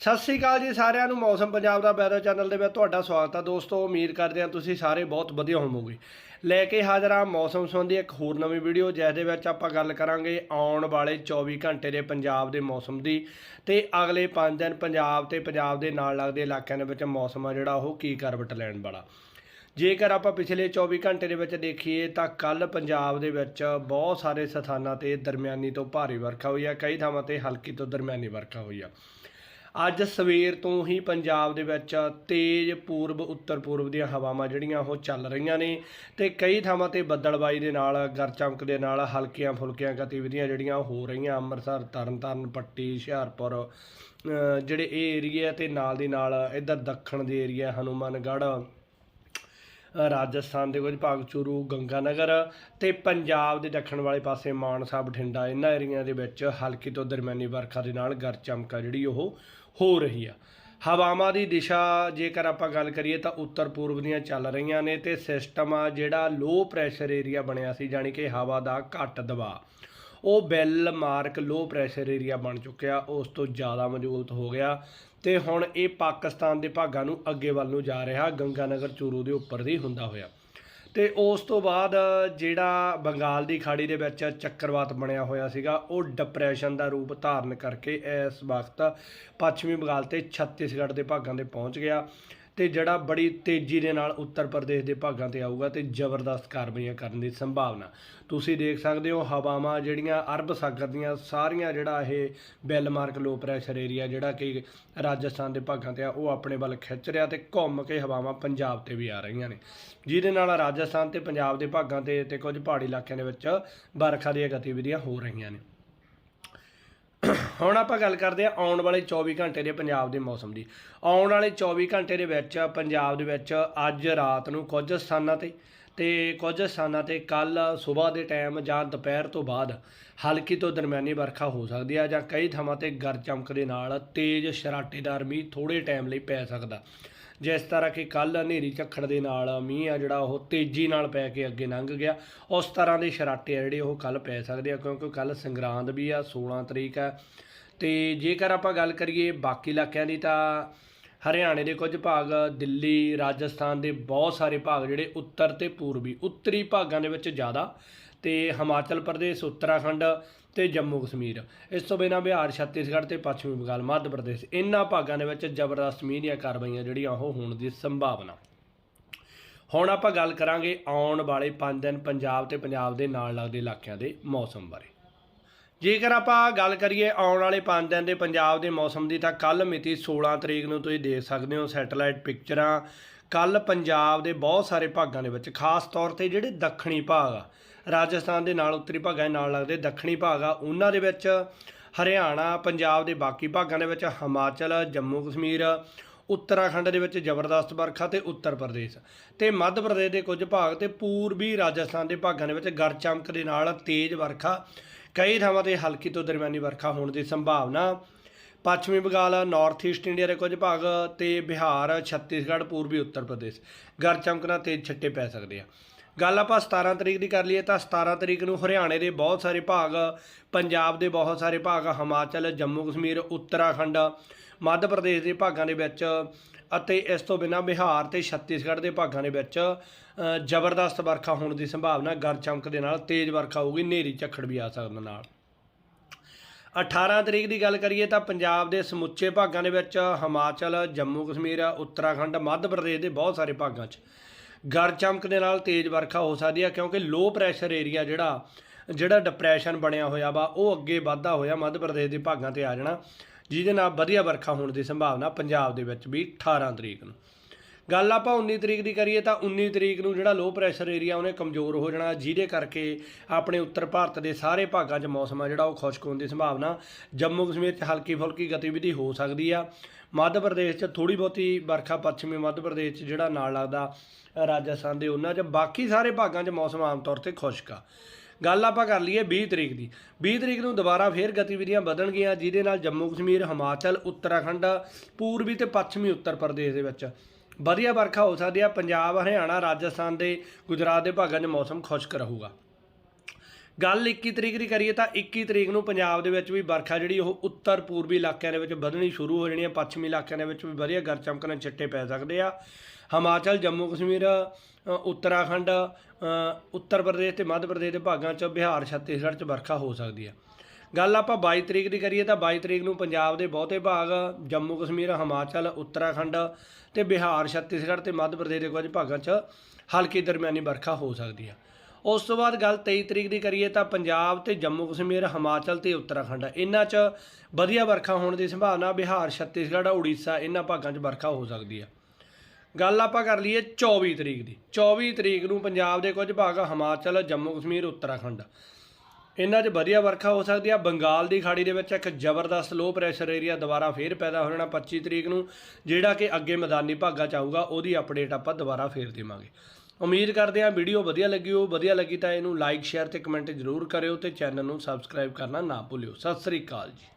ਸਤਿ ਸ੍ਰੀ ਅਕਾਲ ਜੀ ਸਾਰਿਆਂ ਨੂੰ, ਮੌਸਮ ਪੰਜਾਬ ਦਾ ਵੈਦਰ ਚੈਨਲ ਦੇ ਵਿੱਚ ਤੁਹਾਡਾ ਸਵਾਗਤ ਹੈ ਦੋਸਤੋ, ਉਮੀਦ ਕਰਦੇ ਹਾਂ ਤੁਸੀਂ ਸਾਰੇ ਬਹੁਤ ਵਧੀਆ ਹੋਵੋਗੇ। ਲੈ ਕੇ ਹਾਜ਼ਰ ਹਾਂ ਮੌਸਮ ਸੰਬੰਧੀ ਇੱਕ ਹੋਰ ਨਵੀਂ ਵੀਡੀਓ ਜਿਸ ਦੇ ਵਿੱਚ ਆਪਾਂ ਗੱਲ ਕਰਾਂਗੇ ਆਉਣ ਵਾਲੇ 24 ਘੰਟੇ ਦੇ ਪੰਜਾਬ ਦੇ ਮੌਸਮ ਦੀ ਤੇ ਅਗਲੇ 5 ਦਿਨ ਪੰਜਾਬ ਤੇ ਪੰਜਾਬ ਦੇ ਨਾਲ ਲੱਗਦੇ ਇਲਾਕਿਆਂ ਦੇ ਵਿੱਚ ਮੌਸਮ ਆ ਜਿਹੜਾ, ਉਹ ਕੀ ਕਰਵਟ ਲੈਣ ਵਾਲਾ। ਜੇਕਰ ਆਪਾਂ ਪਿਛਲੇ 24 ਘੰਟੇ ਦੇ ਵਿੱਚ ਦੇਖੀਏ ਤਾਂ ਕੱਲ ਪੰਜਾਬ ਦੇ ਵਿੱਚ ਬਹੁਤ ਸਾਰੇ ਸਥਾਨਾਂ ਤੇ ਦਰਮਿਆਨੀ ਤੋਂ ਭਾਰੀ ਵਰਖਾ ਹੋਈ ਆ, ਕਈ ਥਾਵਾਂ ਤੇ ਹਲਕੀ ਤੋਂ ਦਰਮਿਆਨੀ ਵਰਖਾ ਹੋਈ ਆ। ਅੱਜ ਸਵੇਰ ਤੋਂ ਹੀ ਪੰਜਾਬ ਦੇ ਵਿੱਚ ਤੇਜ਼ ਪੂਰਬ, ਉੱਤਰ ਪੂਰਬ ਦੀਆਂ ਹਵਾਵਾਂ ਜਿਹੜੀਆਂ ਉਹ ਚੱਲ ਰਹੀਆਂ ਨੇ ਤੇ ਕਈ ਥਾਵਾਂ ਤੇ ਬੱਦਲਬਾਈ ਦੇ ਨਾਲ ਗਰ ਚਮਕ ਦੇ ਨਾਲ ਹਲਕੀਆਂ ਫੁਲਕੀਆਂ ਗਤੀਵਿਧੀਆਂ ਜਿਹੜੀਆਂ ਉਹ ਹੋ ਰਹੀਆਂ। ਅੰਮ੍ਰਿਤਸਰ, ਤਰਨਤਾਰਨ, ਪੱਟੀ, ਹੁਸ਼ਿਆਰਪੁਰ ਜਿਹੜੇ ਇਹ ਏਰੀਆ ਤੇ ਨਾਲ ਦੀ ਨਾਲ ਇੱਧਰ ਦੱਖਣ ਦੇ ਏਰੀਆ ਹਨੂਮਾਨਗੜ੍ਹ ਰਾਜਸਥਾਨ ਦੇ ਕੁਝ ਭਾਗ ਚੂਰੂ ਗੰਗਾਨਗਰ ਤੇ ਪੰਜਾਬ ਦੇ ਦੱਖਣ ਵਾਲੇ ਪਾਸੇ ਮਾਨਸਾ, ਬਠਿੰਡਾ, ਇਹਨਾਂ ਏਰੀਆ ਦੇ ਵਿੱਚ ਹਲਕੀ ਤੋਂ ਦਰਮਿਆਨੀ ਵਰਖਾ ਦੇ ਨਾਲ ਗਰ ਚਮਕਾ ਜਿਹੜੀ ਉਹ ਹੋ ਰਹੀ ਆ। ਹਵਾਵਾਂ ਦੀ ਦਿਸ਼ਾ ਜੇਕਰ ਆਪਾਂ ਗੱਲ ਕਰੀਏ ਤਾਂ ਉੱਤਰ ਪੂਰਬ ਦੀਆਂ ਚੱਲ ਰਹੀਆਂ ਨੇ ਤੇ ਸਿਸਟਮ ਆ ਜਿਹੜਾ ਲੋ ਪ੍ਰੈਸ਼ਰ ਏਰੀਆ ਬਣਿਆ ਸੀ ਜਾਨੀ ਕਿ ਹਵਾ ਦਾ ਘੱਟ ਦਬਾਅ, ਉਹ well marked low pressure area ਬਣ ਚੁੱਕਿਆ, ਉਸ ਤੋਂ ਜ਼ਿਆਦਾ ਮਜ਼ਬੂਤ ਹੋ ਗਿਆ ਤੇ ਹੁਣ ਇਹ ਪਾਕਿਸਤਾਨ ਦੇ ਭਾਗਾਂ ਨੂੰ ਅੱਗੇ ਵੱਲ ਨੂੰ ਜਾ ਰਿਹਾ, ਗੰਗਾਨਗਰ ਚੂਰੂ ਦੇ ਉੱਪਰ ਦੀ ਹੁੰਦਾ ਹੋਇਆ। ਤੇ ਉਸ ਤੋਂ ਬਾਅਦ ਜਿਹੜਾ ਬੰਗਾਲ ਦੀ ਖਾੜੀ ਦੇ ਵਿੱਚ ਚੱਕਰਵਾਤ ਬਣਿਆ ਹੋਇਆ ਸੀਗਾ, ਉਹ ਡਿਪਰੈਸ਼ਨ ਦਾ ਰੂਪ ਧਾਰਨ ਕਰਕੇ ਇਸ ਵਕਤ ਪੱਛਮੀ ਬੰਗਾਲ ਤੇ ਛੱਤੀਸਗੜ੍ਹ ਦੇ ਭਾਗਾਂ ਦੇ ਪਹੁੰਚ ਗਿਆ। ਤੇ ਜਿਹੜਾ ਬੜੀ ਤੇਜ਼ੀ ਦੇ ਨਾਲ ਉੱਤਰ ਪ੍ਰਦੇਸ਼ ਦੇ ਭਾਗਾਂ ਤੇ ਆਊਗਾ ਤੇ ਜ਼ਬਰਦਸਤ ਕਾਰਵਾਈਆਂ ਕਰਨ ਦੀ ਸੰਭਾਵਨਾ। ਤੁਸੀਂ ਦੇਖ ਸਕਦੇ ਹੋ ਹਵਾਵਾਂ ਜਿਹੜੀਆਂ ਅਰਬ ਸਾਗਰ ਦੀਆਂ ਸਾਰੀਆਂ ਜਿਹੜਾ ਇਹ ਬੈਲਮਾਰਕ ਲੋ ਪ੍ਰੈਸ਼ਰ ਏਰੀਆ ਜਿਹੜਾ ਕਿ ਰਾਜਸਥਾਨ ਦੇ ਭਾਗਾਂ ਤੇ ਆ, ਉਹ ਆਪਣੇ ਵੱਲ ਖਿੱਚ ਰਿਹਾ ਤੇ ਘੁੰਮ ਕੇ ਹਵਾਵਾਂ ਪੰਜਾਬ ਤੇ ਵੀ ਆ ਰਹੀਆਂ ਨੇ। ਜਿਹਦੇ ਨਾਲ ਰਾਜਸਥਾਨ ਤੇ ਪੰਜਾਬ ਦੇ ਭਾਗਾਂ ਤੇ ਤੇ ਕੁਝ ਪਹਾੜੀ ਇਲਾਕਿਆਂ ਦੇ ਵਿੱਚ ਬਰਖਾ ਦੀਆਂ ਗਤੀਵਿਧੀਆਂ ਹੋ ਰਹੀਆਂ ਨੇ। ਹੁਣ ਆਪਾਂ ਗੱਲ ਕਰਦੇ ਹਾਂ ਆਉਣ ਵਾਲੇ 24 ਘੰਟੇ ਦੇ ਪੰਜਾਬ ਦੇ ਮੌਸਮ ਦੀ। ਆਉਣ ਵਾਲੇ 24 ਘੰਟੇ ਦੇ ਵਿੱਚ ਪੰਜਾਬ ਦੇ ਵਿੱਚ ਅੱਜ ਰਾਤ ਨੂੰ ਕੁਝ ਸਥਾਨਾਂ ਤੇ ਤੇ ਕੁਝ ਸਥਾਨਾਂ ਤੇ ਕੱਲ ਸਵੇਰ ਦੇ ਟਾਈਮ ਜਾਂ ਦੁਪਹਿਰ ਤੋਂ ਬਾਅਦ ਹਲਕੀ ਤੋਂ ਦਰਮਿਆਨੀ ਵਰਖਾ ਹੋ ਸਕਦੀ ਹੈ ਜਾਂ ਕਈ ਥਾਵਾਂ ਤੇ ਗਰ ਚਮਕ ਦੇ ਨਾਲ ਤੇਜ਼ ਸ਼ਰਾਟੇਦਾਰ ਮੀਂਹ ਥੋੜੇ ਟਾਈਮ ਲਈ ਪੈ ਸਕਦਾ। ਜਿਸ ਤਰ੍ਹਾਂ ਕਿ ਕੱਲ ਹਨੇਰੀ ਝੱਖੜ ਦੇ ਨਾਲ ਮੀਂਹ ਆ ਜਿਹੜਾ, ਉਹ ਤੇਜ਼ੀ ਨਾਲ ਪੈ ਕੇ ਅੱਗੇ ਲੰਘ ਗਿਆ। ਉਸ ਤਰ੍ਹਾਂ ਦੇ ਸ਼ਰਾਟੇ ਆ ਜਿਹੜੇ, ਉਹ ਕੱਲ ਪੈ ਸਕਦੇ ਆ, ਕਿਉਂਕਿ ਕੱਲ ਸੰਗਰਾਂਦ ਵੀ ਆ 16 ਤਰੀਕ ਆ। ਤੇ ਜੇਕਰ ਆਪਾਂ ਗੱਲ ਕਰੀਏ ਬਾਕੀ ਇਲਾਕਿਆਂ ਦੀ, ਤਾਂ ਹਰਿਆਣੇ ਦੇ ਕੁਝ ਭਾਗ, ਦਿੱਲੀ, ਰਾਜਸਥਾਨ ਦੇ ਬਹੁਤ ਸਾਰੇ ਭਾਗ ਜਿਹੜੇ ਉੱਤਰ ਤੇ ਪੂਰਬੀ, ਉੱਤਰੀ ਭਾਗਾਂ ਦੇ ਵਿੱਚ ਜ਼ਿਆਦਾ। ਤੇ ਹਿਮਾਚਲ ਪ੍ਰਦੇਸ਼, ਉੱਤਰਾਖੰਡ ਤੇ ਜੰਮੂ ਕਸ਼ਮੀਰ। ਇਸ ਤੋਂ ਬਿਨਾਂ ਬਿਹਾਰ, ਛੱਤੀਸਗੜ੍ਹ ਤੇ ਪੱਛਮੀ ਬੰਗਾਲ, ਮੱਧ ਪ੍ਰਦੇਸ਼ ਇਹਨਾਂ ਭਾਗਾਂ ਦੇ ਵਿੱਚ ਜ਼ਬਰਦਸਤ ਮੀਂਹ ਦੀਆਂ ਕਾਰਵਾਈਆਂ ਜਿਹੜੀਆਂ ਉਹ ਹੋਣ ਦੀ ਸੰਭਾਵਨਾ। ਹੁਣ ਆਪਾਂ ਗੱਲ ਕਰਾਂਗੇ ਆਉਣ ਵਾਲੇ 5 ਦਿਨ ਪੰਜਾਬ ਤੇ ਪੰਜਾਬ ਦੇ ਨਾਲ ਲੱਗਦੇ ਇਲਾਕਿਆਂ ਦੇ ਮੌਸਮ ਬਾਰੇ। ਜੇਕਰ ਆਪਾਂ ਗੱਲ ਕਰੀਏ ਆਉਣ ਵਾਲੇ 5 ਦਿਨ ਦੇ ਪੰਜਾਬ ਦੇ ਮੌਸਮ ਦੀ, ਤਾਂ ਕੱਲ ਮਿਤੀ 16 ਤਰੀਕ ਨੂੰ ਤੁਸੀਂ ਦੇਖ ਸਕਦੇ ਹੋ ਸੈਟੇਲਾਈਟ ਪਿਕਚਰਾਂ। ਕੱਲ ਪੰਜਾਬ ਦੇ ਬਹੁਤ ਸਾਰੇ ਭਾਗਾਂ ਦੇ ਵਿੱਚ, ਖਾਸ ਤੌਰ ਤੇ ਜਿਹੜੇ ਦੱਖਣੀ ਭਾਗ ਆ ਰਾਜਸਥਾਨ ਦੇ ਨਾਲ ਉੱਤਰੀ ਭਾਗਾਂ ਦੇ ਨਾਲ ਲੱਗਦੇ ਦੱਖਣੀ ਭਾਗ ਆ, ਉਹਨਾਂ ਦੇ ਵਿੱਚ ਹਰਿਆਣਾ, ਪੰਜਾਬ ਦੇ ਬਾਕੀ ਭਾਗਾਂ ਦੇ ਵਿੱਚ ਹਿਮਾਚਲ, ਜੰਮੂ ਕਸ਼ਮੀਰ, ਉੱਤਰਾਖੰਡ ਦੇ ਵਿੱਚ ਜ਼ਬਰਦਸਤ ਵਰਖਾ ਤੇ ਉੱਤਰ ਪ੍ਰਦੇਸ਼ ਤੇ ਮੱਧ ਪ੍ਰਦੇਸ਼ ਦੇ ਕੁਝ ਭਾਗ ਤੇ ਪੂਰਬੀ ਰਾਜਸਥਾਨ ਦੇ ਭਾਗਾਂ ਦੇ ਵਿੱਚ ਗਰ ਚਮਕ ਦੇ ਨਾਲ ਤੇਜ਼ ਵਰਖਾ, ਕਈ ਥਾਵਾਂ ਤੇ ਹਲਕੀ ਤੋਂ ਦਰਮਿਆਨੀ ਵਰਖਾ ਹੋਣ ਦੀ ਸੰਭਾਵਨਾ। ਪੱਛਮੀ ਬੰਗਾਲ ਨਾਰਥ ਈਸਟ ਇੰਡੀਆ ਦੇ ਕੁਝ ਭਾਗ ਤੇ ਬਿਹਾਰ, ਛੱਤੀਸਗੜ੍ਹ, ਪੂਰਬੀ ਉੱਤਰ ਪ੍ਰਦੇਸ਼ ਗਰ ਚਮਕਣਾ ਤੇਜ਼ ਛੱਟੇ ਪੈ ਸਕਦੇ ਆ। ਗੱਲ ਆਪਾਂ 17 ਤਰੀਕ ਦੀ ਕਰ ਲਈਏ ਤਾਂ 17 ਤਰੀਕ ਨੂੰ ਹਰਿਆਣੇ ਦੇ ਬਹੁਤ ਸਾਰੇ ਭਾਗ, ਪੰਜਾਬ ਦੇ ਬਹੁਤ ਸਾਰੇ ਭਾਗ, ਹਿਮਾਚਲ, ਜੰਮੂ ਕਸ਼ਮੀਰ, ਉੱਤਰਾਖੰਡ, ਮੱਧ ਪ੍ਰਦੇਸ਼ ਦੇ ਭਾਗਾਂ ਦੇ ਵਿੱਚ ਅਤੇ ਇਸ ਤੋਂ ਬਿਨਾਂ ਬਿਹਾਰ ਤੇ ਛੱਤੀਸਗੜ੍ਹ ਦੇ ਭਾਗਾਂ ਦੇ ਵਿੱਚ ਜ਼ਬਰਦਸਤ ਵਰਖਾ ਹੋਣ ਦੀ ਸੰਭਾਵਨਾ ਗਰ ਚਮਕ ਦੇ ਨਾਲ ਤੇਜ਼ ਵਰਖਾ ਹੋਊਗੀ, ਹਨੇਰੀ ਝੱਖੜ ਵੀ ਆ ਸਕਦਾ ਨਾਲ। 18 ਤਰੀਕ ਦੀ ਗੱਲ ਕਰੀਏ ਤਾਂ ਪੰਜਾਬ ਦੇ ਸਮੁੱਚੇ ਭਾਗਾਂ ਦੇ ਵਿੱਚ ਹਿਮਾਚਲ, ਜੰਮੂ ਕਸ਼ਮੀਰ, ਉੱਤਰਾਖੰਡ, ਮੱਧ ਪ੍ਰਦੇਸ਼ ਦੇ ਬਹੁਤ ਸਾਰੇ ਭਾਗਾਂ 'ਚ ਗਰ ਚਮਕ ਦੇ ਨਾਲ ਤੇਜ਼ ਵਰਖਾ ਹੋ ਸਕਦੀ ਹੈ ਕਿਉਂਕਿ ਲੋ ਪ੍ਰੈਸ਼ਰ ਏਰੀਆ ਜਿਹੜਾ ਜਿਹੜਾ ਡਿਪਰੈਸ਼ਨ ਬਣਿਆ ਹੋਇਆ ਵਾ, ਉਹ ਅੱਗੇ ਵਾਧਾ ਹੋਇਆ ਮੱਧ ਪ੍ਰਦੇਸ਼ ਦੇ ਭਾਗਾਂ ਤੇ ਆ ਜਾਣਾ, ਜਿਹਦੇ ਨਾਲ ਵਧੀਆ ਵਰਖਾ ਹੋਣ ਦੀ ਸੰਭਾਵਨਾ ਪੰਜਾਬ ਦੇ ਵਿੱਚ ਵੀ 18 ਤਰੀਕ ਨੂੰ। ਗੱਲ ਆਪਾਂ 19 ਤਰੀਕ ਦੀ ਕਰੀਏ ਤਾਂ 19 ਤਰੀਕ ਨੂੰ ਜਿਹੜਾ ਲੋ ਪ੍ਰੈਸ਼ਰ ਏਰੀਆ ਉਹਨੇ ਕਮਜ਼ੋਰ ਹੋ ਜਾਣਾ, ਜਿਹਦੇ ਕਰਕੇ ਆਪਣੇ ਉੱਤਰ ਭਾਰਤ ਦੇ ਸਾਰੇ ਭਾਗਾਂ 'ਚ ਮੌਸਮ ਆ ਜਿਹੜਾ ਉਹ ਖੁਸ਼ਕ ਹੋਣ ਦੀ ਸੰਭਾਵਨਾ ਜੰਮੂ ਕਸ਼ਮੀਰ 'ਚ ਹਲਕੀ ਫੁਲਕੀ ਗਤੀਵਿਧੀ ਹੋ ਸਕਦੀ ਆ। ਮੱਧ ਪ੍ਰਦੇਸ਼ 'ਚ ਥੋੜੀ ਬਹੁਤੀ ਵਰਖਾ ਪੱਛਮੀ ਮੱਧ ਪ੍ਰਦੇਸ਼ 'ਚ ਜਿਹੜਾ ਨਾਲ ਲੱਗਦਾ ਰਾਜਸਥਾਨ ਦੇ ਉਹਨਾਂ 'ਚ, ਬਾਕੀ ਸਾਰੇ ਭਾਗਾਂ 'ਚ ਮੌਸਮ ਆਮ ਤੌਰ ਤੇ ਖੁਸ਼ਕ ਆ। ਗੱਲ ਆਪਾਂ ਕਰ ਲਈਏ 20 ਤਰੀਕ ਦੀ। 20 ਤਰੀਕ ਨੂੰ ਦੁਬਾਰਾ ਫੇਰ ਗਤੀਵਿਧੀਆਂ ਵਧਣਗੀਆਂ, ਜਿਹਦੇ ਨਾਲ ਜੰਮੂ ਕਸ਼ਮੀਰ, ਹਿਮਾਚਲ, ਉੱਤਰਾਖੰਡ, ਪੂਰਬੀ ਤੇ ਪੱਛਮੀ ਉੱਤਰ ਪ੍ਰਦੇਸ਼ ਦੇ ਵਿੱਚ ਵਧੀਆ ਵਰਖਾ ਹੋ ਸਕਦੀ ਆ, ਪੰਜਾਬ, ਹਰਿਆਣਾ, ਰਾਜਸਥਾਨ ਦੇ ਗੁਜਰਾਤ ਦੇ ਭਾਗਾਂ 'ਚ ਮੌਸਮ ਖੁਸ਼ਕ ਰਹੂਗਾ। ਗੱਲ 21 ਤਰੀਕ ਦੀ ਕਰੀਏ ਤਾਂ 21 ਤਰੀਕ ਨੂੰ ਪੰਜਾਬ ਦੇ ਵਿੱਚ ਵੀ ਵਰਖਾ ਜਿਹੜੀ ਉਹ ਉੱਤਰ ਪੂਰਬੀ ਇਲਾਕਿਆਂ ਦੇ ਵਿੱਚ ਵਧਣੀ ਸ਼ੁਰੂ ਹੋ ਜਾਣੀ ਹੈ ਪੱਛਮੀ ਇਲਾਕਿਆਂ ਦੇ ਵਿੱਚ ਵੀ ਵਧੀਆ ਗਰ ਚਮਕਣ ਛਿੱਟੇ ਪੈ ਸਕਦੇ ਆ। ਹਿਮਾਚਲ, ਜੰਮੂ, ਕਸ਼ਮੀਰ ਉੱਤਰਾਖੰਡ ਉੱਤਰ ਪ੍ਰਦੇਸ਼ ਤੇ ਮੱਧ ਪ੍ਰਦੇਸ਼ ਦੇ ਭਾਗਾਂ 'ਚ, ਬਿਹਾਰ, ਛੱਤੀਸਗੜ੍ਹ 'ਚ ਵਰਖਾ ਹੋ ਸਕਦੀ ਹੈ ਗੱਲ ਆਪਾਂ 22 ਤਰੀਕ ਦੀ ਕਰੀਏ ਤਾਂ 22 ਤਰੀਕ ਨੂੰ ਪੰਜਾਬ ਦੇ ਬਹੁਤੇ ਭਾਗ, ਜੰਮੂ, ਕਸ਼ਮੀਰ, ਹਿਮਾਚਲ, ਉੱਤਰਾਖੰਡ ਤੇ ਬਿਹਾਰ, ਛੱਤੀਸਗੜ੍ਹ ਤੇ ਮੱਧ ਪ੍ਰਦੇਸ਼ ਦੇ ਕੁਝ ਭਾਗਾਂ 'ਚ ਹਲਕੀ ਦਰਮਿਆਨੀ ਵਰਖਾ ਹੋ ਸਕਦੀ ਹੈ ਉਸ ਤੋਂ ਬਾਅਦ ਗੱਲ 23 ਤਰੀਕ ਦੀ ਕਰੀਏ ਤਾਂ ਪੰਜਾਬ ਤੇ ਜੰਮੂ, ਕਸ਼ਮੀਰ, ਹਿਮਾਚਲ ਤੇ ਉੱਤਰਾਖੰਡ। ਇਹਨਾਂ 'ਚ ਵਧੀਆ ਵਰਖਾ ਹੋਣ ਦੀ ਸੰਭਾਵਨਾ ਬਿਹਾਰ, ਛੱਤੀਸਗੜ੍ਹ, ਉੜੀਸਾ ਇਹਨਾਂ ਭਾਗਾਂ 'ਚ ਵਰਖਾ ਹੋ ਸਕਦੀ ਹੈ ਗੱਲ ਆਪਾਂ ਕਰ ਲਈਏ 24 ਤਰੀਕ ਦੀ। 24 ਤਰੀਕ ਨੂੰ ਪੰਜਾਬ ਦੇ ਕੁਝ ਭਾਗ, ਹਿਮਾਚਲ, ਜੰਮੂ, ਕਸ਼ਮੀਰ, ਉੱਤਰਾਖੰਡ। ਇਹਨਾਂ 'ਚ ਵਧੀਆ ਵਰਖਾ ਹੋ ਸਕਦੀ ਆ। ਬੰਗਾਲ ਦੀ ਖਾੜੀ ਦੇ ਵਿੱਚ ਇੱਕ ਜ਼ਬਰਦਸਤ ਲੋ ਪ੍ਰੈਸ਼ਰ ਏਰੀਆ ਦੁਬਾਰਾ ਫੇਰ ਪੈਦਾ ਹੋ ਜਾਣਾ 25 ਤਰੀਕ ਨੂੰ, ਜਿਹੜਾ ਕਿ ਅੱਗੇ ਮੈਦਾਨੀ ਭਾਗਾਂ 'ਚ ਆਊਗਾ, ਉਹਦੀ ਅਪਡੇਟ ਆਪਾਂ ਦੁਬਾਰਾ ਫੇਰ ਦੇਵਾਂਗੇ। ਉਮੀਦ ਕਰਦੇ ਹਾਂ ਵੀਡੀਓ ਵਧੀਆ ਲੱਗੀ ਹੋ ਵਧੀਆ ਲੱਗੀ ਤਾਂ ਇਹਨੂੰ ਲਾਈਕ ਸ਼ੇਅਰ ਤੇ ਕਮੈਂਟ ਜ਼ਰੂਰ ਕਰਿਓ ਤੇ ਚੈਨਲ ਨੂੰ ਸਬਸਕ੍ਰਾਈਬ ਕਰਨਾ ਨਾ ਭੁੱਲਿਓ। ਸਤਿ ਸ੍ਰੀ ਅਕਾਲ ਜੀ।